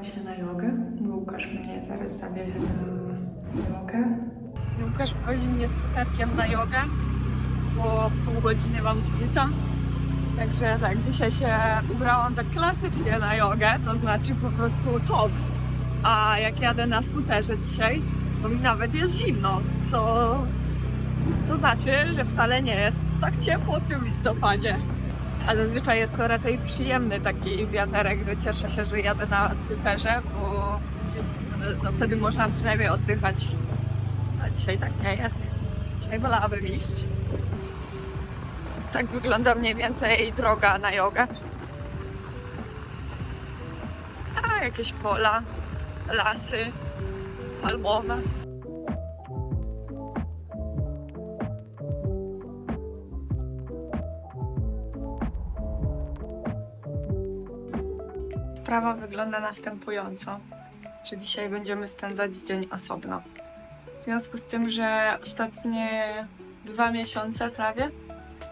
Wybieram się na jogę, bo Łukasz mnie zaraz zabierze na jogę. Łukasz wozi mnie skuterkiem na jogę, bo pół godziny mam z buta. Także tak, dzisiaj się ubrałam tak klasycznie na jogę, to znaczy po prostu top. A jak jadę na skuterze dzisiaj, to mi nawet jest zimno, co, co znaczy, że wcale nie jest tak ciepło w tym listopadzie. A zazwyczaj jest to raczej przyjemny taki wiaterek, cieszę się, że jadę na skuterze, bo no, wtedy można przynajmniej oddychać. A dzisiaj tak nie jest. Dzisiaj wolałabym iść. Tak wygląda mniej więcej droga na jogę. A jakieś pola, lasy, palmowe. Sprawa wygląda następująco, że dzisiaj będziemy spędzać dzień osobno. W związku z tym, że ostatnie dwa miesiące prawie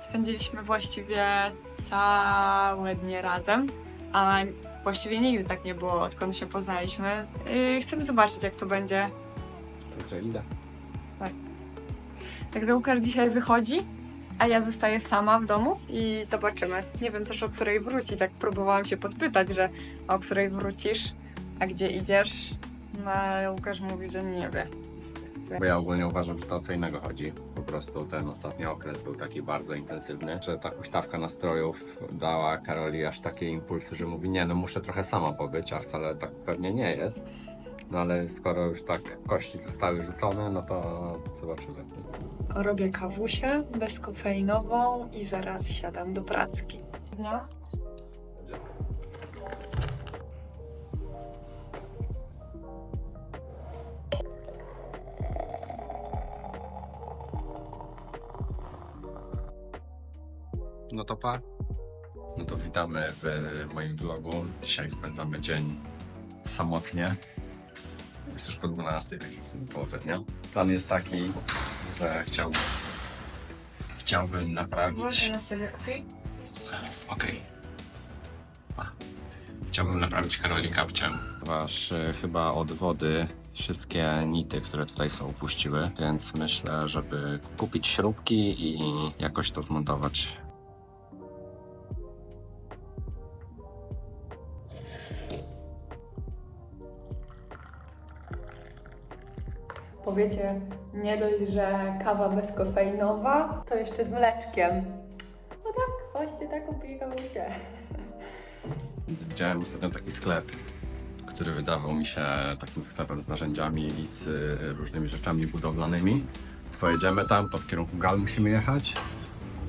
spędziliśmy właściwie całe dnie razem, a właściwie nigdy tak nie było, odkąd się poznaliśmy. Yy, chcemy zobaczyć, jak to będzie. Także idę. Także Łukasz dzisiaj wychodzi, a ja zostaję sama w domu i zobaczymy. Nie wiem też, o której wróci. Tak próbowałam się podpytać, że o której wrócisz, a gdzie idziesz. No, ale Łukasz mówi, że nie wie. Bo ja ogólnie uważam, że to co innego chodzi. Po prostu ten ostatni okres był taki bardzo intensywny, że ta huśtawka nastrojów dała Karoli aż takie impulsy, że mówi, nie no muszę trochę sama pobyć, a wcale tak pewnie nie jest. No ale skoro już tak kości zostały rzucone, no to zobaczymy. Robię kawusię bezkofeinową i zaraz siadam do pracki. No. No to pa. No to witamy w moim vlogu. Dzisiaj spędzamy dzień samotnie. Jest już po 12, tak w sumie połowę dnia. Plan jest taki, że chciałbym, chciałbym naprawić... na okej? Okej. Chciałbym naprawić Karoli kapcię. Ponieważ y, chyba od wody wszystkie nity, które tutaj są, upuściły, więc myślę, żeby kupić śrubki i jakoś to zmontować. Powiecie, nie dość, że kawa bezkofeinowa, to jeszcze z mleczkiem. No tak, właśnie taką piję kawusię. Więc widziałem ostatnio taki sklep, który wydawał mi się takim sklepem z narzędziami i z y, różnymi rzeczami budowlanymi. Więc pojedziemy tam, to w kierunku Gal musimy jechać.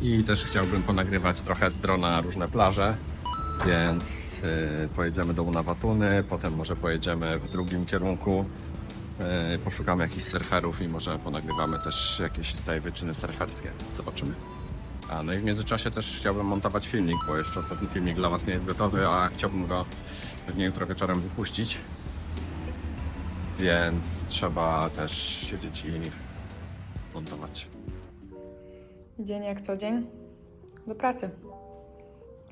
I też chciałbym ponagrywać trochę z drona różne plaże. Więc y, pojedziemy do Unawatuny, potem może pojedziemy w drugim kierunku. Y, poszukamy jakichś surferów i może ponagrywamy też jakieś tutaj wyczyny surferskie. Zobaczymy. A no i w międzyczasie też chciałbym montować filmik, bo jeszcze ostatni filmik dla Was nie jest gotowy, a chciałbym go pewnie jutro wieczorem wypuścić. Więc trzeba też siedzieć i montować. Dzień jak co dzień. Do pracy.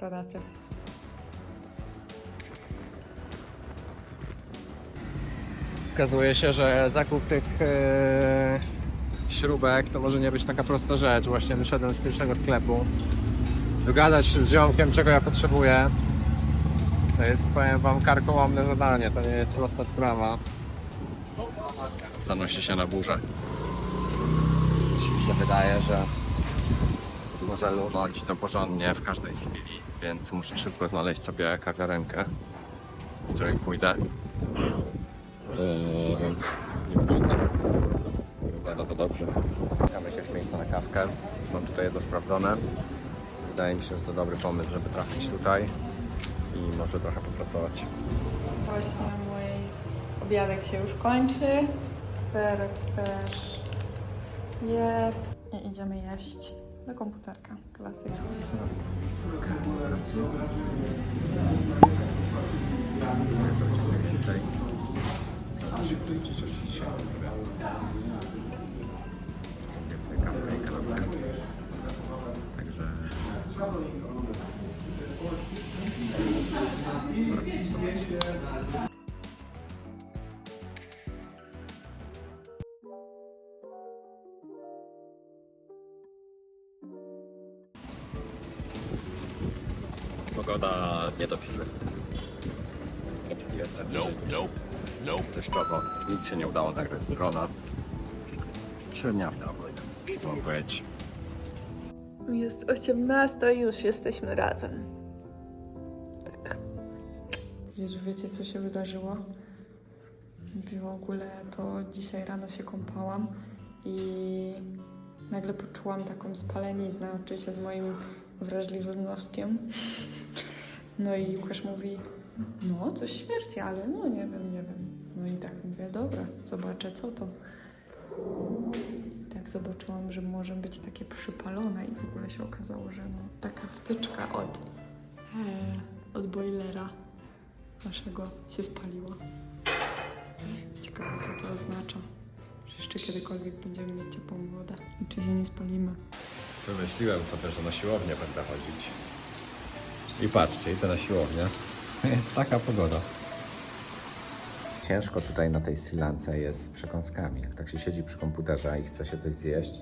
Rodacy. Okazuje się, że zakup tych e, śrubek to może nie być taka prosta rzecz. Właśnie wyszedłem z pierwszego sklepu. Dogadać się z ziomkiem, czego ja potrzebuję. To jest, powiem wam, karkołomne zadanie. To nie jest prosta sprawa. Zanosi się na burzę. Mi się wydaje, że Może lunąć to porządnie w każdej chwili, więc muszę szybko znaleźć sobie kawiarenkę, w której pójdę. Nie wygląda. Nie wygląda to dobrze. Szukamy jakiegoś miejsca na kawkę. Mam tutaj jedno sprawdzone. Wydaje mi się, że to dobry pomysł, żeby trafić tutaj i może trochę popracować. Właśnie mój obiadek się już kończy. Serek też jest. I idziemy jeść do komputerka. Klasyka. Więcej liczyć oczywiście. Zrobię sobie kawkę. Także... Pogoda nie dopisuje. Kiepski jest ten tydzień. Deszczowo. Nic się nie udało nagrać z drona. Średniawka ogólnie. Co mam powiedzieć? Jest 18 i już jesteśmy razem. Tak. Jezu, wiecie co się wydarzyło? W ogóle to dzisiaj rano się kąpałam i nagle poczułam taką spaleniznę, oczywiście z moim wrażliwym noskiem. No i Łukasz mówi, no coś śmierci, ale no nie wiem, nie wiem. No i tak mówię, dobra, zobaczę co to. I tak zobaczyłam, że może być takie przypalone i w ogóle się okazało, że no taka wtyczka od, e, od boilera naszego się spaliła. Ciekawe, co to oznacza. Że jeszcze kiedykolwiek będziemy mieć ciepłą wodę. I czy się nie spalimy. Wymyśliłem sobie, że na siłownię będę chodzić. I patrzcie, idę na siłownię. Jest taka pogoda. Ciężko tutaj na tej Sri Lance jest z przekąskami. Jak tak się siedzi przy komputerze i chce się coś zjeść,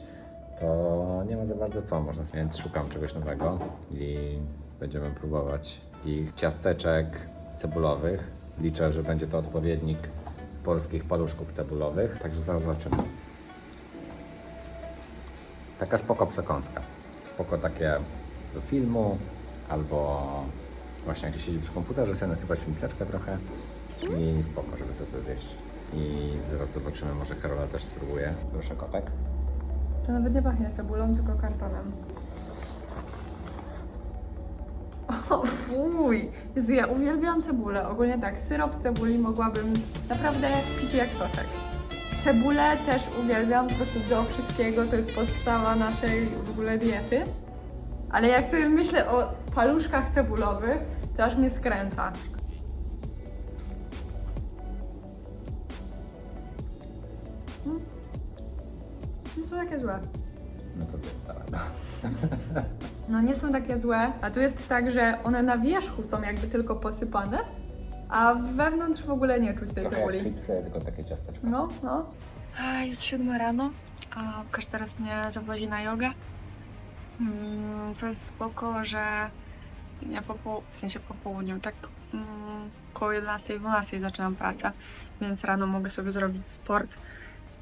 to nie ma za bardzo co można. Więc szukam czegoś nowego i będziemy próbować ich ciasteczek cebulowych. Liczę, że będzie to odpowiednik polskich paluszków cebulowych, także zaraz zobaczymy. Taka spoko przekąska. Spoko takie do filmu, albo właśnie jak się siedzi przy komputerze, sobie nasypać w miseczkę trochę i spoko, żeby sobie to zjeść. I zaraz zobaczymy, może Karola też spróbuje. Proszę kotek. To nawet nie pachnie cebulą, tylko kartonem. O fuj! Jezu, ja uwielbiam cebulę. Ogólnie tak, syrop z cebuli mogłabym naprawdę pić jak soczek. Cebulę też uwielbiam, po prostu do wszystkiego, to jest podstawa naszej w ogóle diety. Ale jak sobie myślę o paluszkach cebulowych, to aż mnie skręca. Mm. Nie są takie złe. No to zjedz całego. No nie są takie złe, a tu jest tak, że one na wierzchu są jakby tylko posypane, a wewnątrz w ogóle nie czuć tej Trochę jak cebuli. chipsy, tylko takie ciasteczko. No, no. A, Jest siódma rano, a Łukasz teraz mnie zawozi na jogę. Mm, Co jest spoko, że ja po, w sensie po południu, tak mm, koło 11-12 zaczynam pracę, więc rano mogę sobie zrobić sport.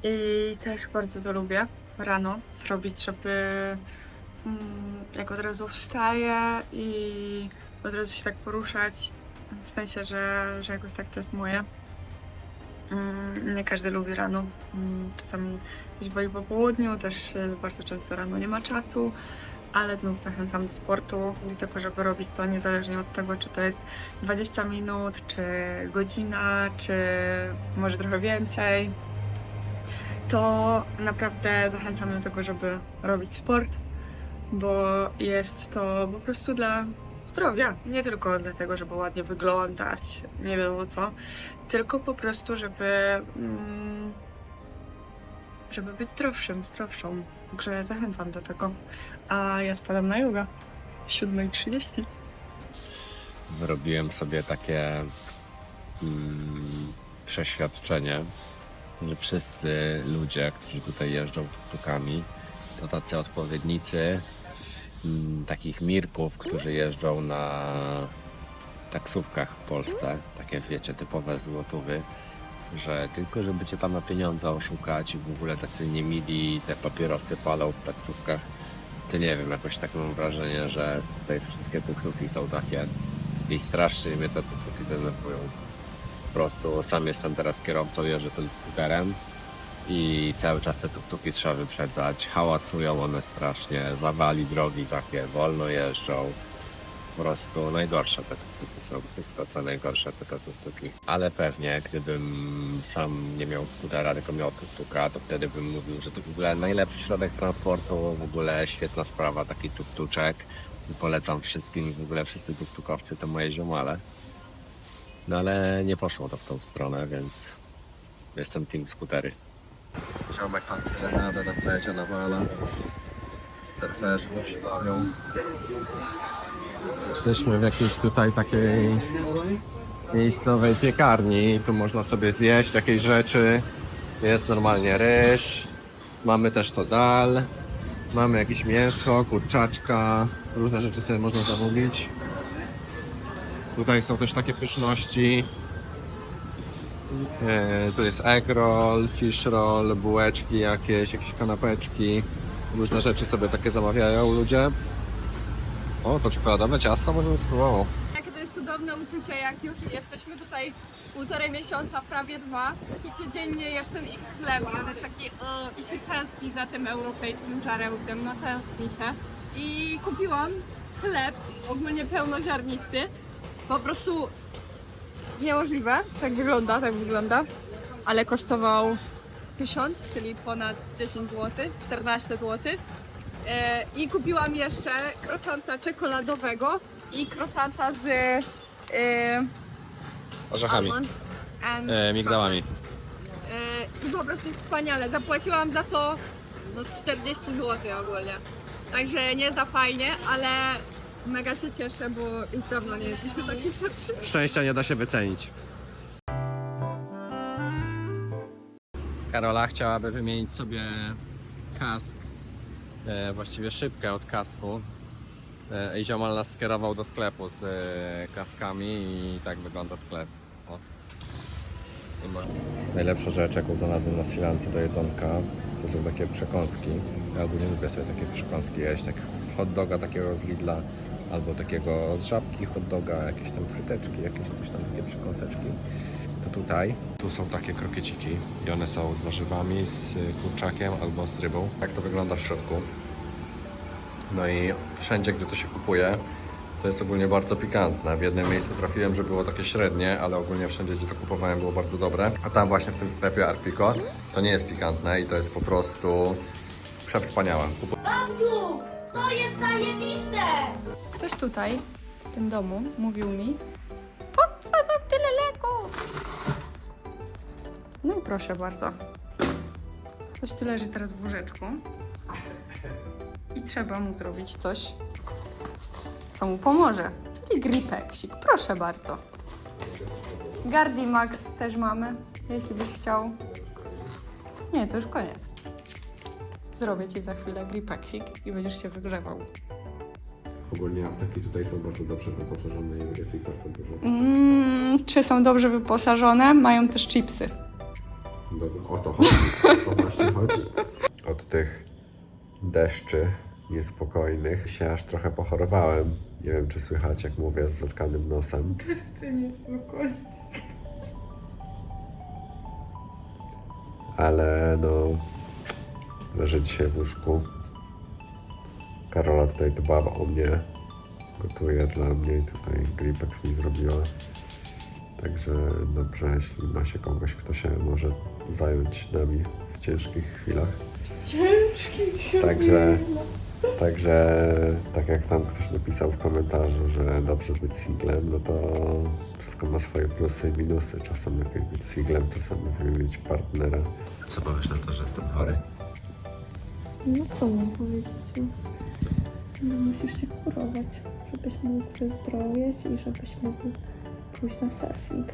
I też bardzo to lubię rano zrobić, żeby mm, jak od razu wstaję i od razu się tak poruszać, w sensie, że, że jakoś tak to jest moje. Mm, Nie każdy lubi rano. Mm, Czasami ktoś woli po południu, też bardzo często rano nie ma czasu, ale znów zachęcam do sportu, do tego, żeby robić to niezależnie od tego, czy to jest 20 minut, czy godzina, czy może trochę więcej. To naprawdę zachęcam do tego, żeby robić sport, bo jest to po prostu dla zdrowia. Nie tylko dlatego, żeby ładnie wyglądać, nie wiadomo co, tylko po prostu, żeby, mm, żeby być zdrowszym, zdrowszą. Także zachęcam do tego. A ja spadam na yoga. 7.30. Wyrobiłem sobie takie mm, przeświadczenie, że wszyscy ludzie, którzy tutaj jeżdżą tukami, to tacy odpowiednicy mm, takich mirków, którzy jeżdżą na taksówkach w Polsce, takie wiecie, typowe złotówy, że tylko żeby cię tam na pieniądze oszukać i w ogóle tacy niemili te papierosy palą w taksówkach, to nie wiem, jakoś tak mam wrażenie, że tutaj wszystkie tuktuki są takie i strasznie mnie te tuktuki denerwują. Po prostu sam jestem teraz kierowcą, jeżdżę tym skuterem i cały czas te tuktuki trzeba wyprzedzać, hałasują one strasznie, zawali drogi takie, wolno jeżdżą. Po prostu najgorsze te tuktuki są, wszystko co najgorsze te tuktuki. Ale pewnie gdybym sam nie miał skutera, tylko miał tuktuka, to wtedy bym mówił, że to w ogóle najlepszy środek transportu, w ogóle świetna sprawa, taki tuktuczek. I polecam wszystkim, w ogóle wszyscy tuktukowcy to moje ziomale. No ale nie poszło to w tą stronę, więc jestem team skutery. Ziomek tam jadę na plecie, na wala. Surferzy się bawią. Jesteśmy w jakiejś tutaj takiej miejscowej piekarni. Tu można sobie zjeść jakieś rzeczy. Jest normalnie ryż. Mamy też to dal. Mamy jakieś mięsko, kurczaczka. Różne rzeczy sobie można zamówić. Tutaj są też takie pyszności. E, tu jest egg roll, fish roll, bułeczki jakieś, jakieś kanapeczki. Różne rzeczy sobie takie zamawiają ludzie. O, to czekoladowe ciasto może bym spróbował. Jakie to jest cudowne uczucie, jak już jesteśmy tutaj półtorej miesiąca, prawie dwa i codziennie jesz ten ich chleb i on jest taki i się tęskni za tym europejskim żarełkiem, no tęskni się. I kupiłam chleb, ogólnie pełnoziarnisty, po prostu niemożliwe, tak wygląda, tak wygląda, ale kosztował 1000, czyli ponad 10 zł, 14 zł. I kupiłam jeszcze krosanta czekoladowego i krosanta z e, Orzechami, e, migdałami. E, I po prostu jest wspaniale. Zapłaciłam za to no, z 40 zł ogólnie. Także nie za fajnie, ale mega się cieszę, bo już dawno nie jedliśmy takich rzeczy. Szczęścia nie da się wycenić. Karola chciałaby wymienić sobie kask, e, właściwie szybkę od kasku. E, I ziomal nas skierował do sklepu z e, kaskami i tak wygląda sklep. O. I ma- Najlepsza rzecz, jaką znalazłem na Silance do jedzonka, to są takie przekąski. Ja ogólnie lubię sobie takie przekąski jeść, tak hot doga takiego z Lidla, albo takiego z żabki hot doga, jakieś tam fryteczki, jakieś coś tam, takie przekąseczki. To tutaj, tu są takie krokieciki i one są z warzywami, z kurczakiem albo z rybą. Jak to wygląda w środku? No i wszędzie, gdzie to się kupuje, to jest ogólnie bardzo pikantne. W jednym miejscu trafiłem, że było takie średnie, ale ogólnie wszędzie, gdzie to kupowałem, było bardzo dobre. A tam właśnie w tym sklepie Arpico to nie jest pikantne i to jest po prostu przewspaniałe. Kupu- Babciu, to jest zajebiste! Ktoś tutaj, w tym domu, mówił mi, po co nam tyle leków? No i proszę bardzo. Ktoś tu leży teraz w łóżeczku i trzeba mu zrobić coś, co mu pomoże, czyli gripeksik. Proszę bardzo. Gardimax też mamy, jeśli byś chciał. Nie, to już koniec. Zrobię ci za chwilę gripeksik i będziesz się wygrzewał. Ogólnie apteki tutaj są bardzo dobrze wyposażone i jest ich bardzo dużo. Mm, czy są dobrze wyposażone? Mają też chipsy. Dobra, o to chodzi. O to właśnie chodzi. Od tych deszczy niespokojnych się aż trochę pochorowałem. Nie wiem, czy słychać, jak mówię z zatkanym nosem. Czy niespokojnie? Ale no, leżę dzisiaj w łóżku. Karola tutaj dba o mnie, gotuje dla mnie i tutaj Gripex mi zrobiła. Także dobrze, jeśli ma się kogoś, kto się może zająć nami w ciężkich chwilach. Ciężki Także, także tak jak tam ktoś napisał w komentarzu, że dobrze być singlem, no to wszystko ma swoje plusy i minusy. Czasem lepiej być singlem, czasem lepiej mieć partnera. Co powiesz na to, że jestem chory? No co mam powiedzieć? No, no musisz się kurować, żebyś mógł wyzdrowieć i żebyś mógł pójść na surfing.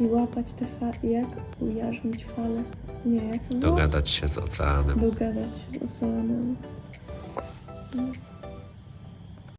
I łapać te fale, jak ujarzmić fale. Nie, jak to było? Dogadać się z oceanem. Dogadać się z oceanem. No.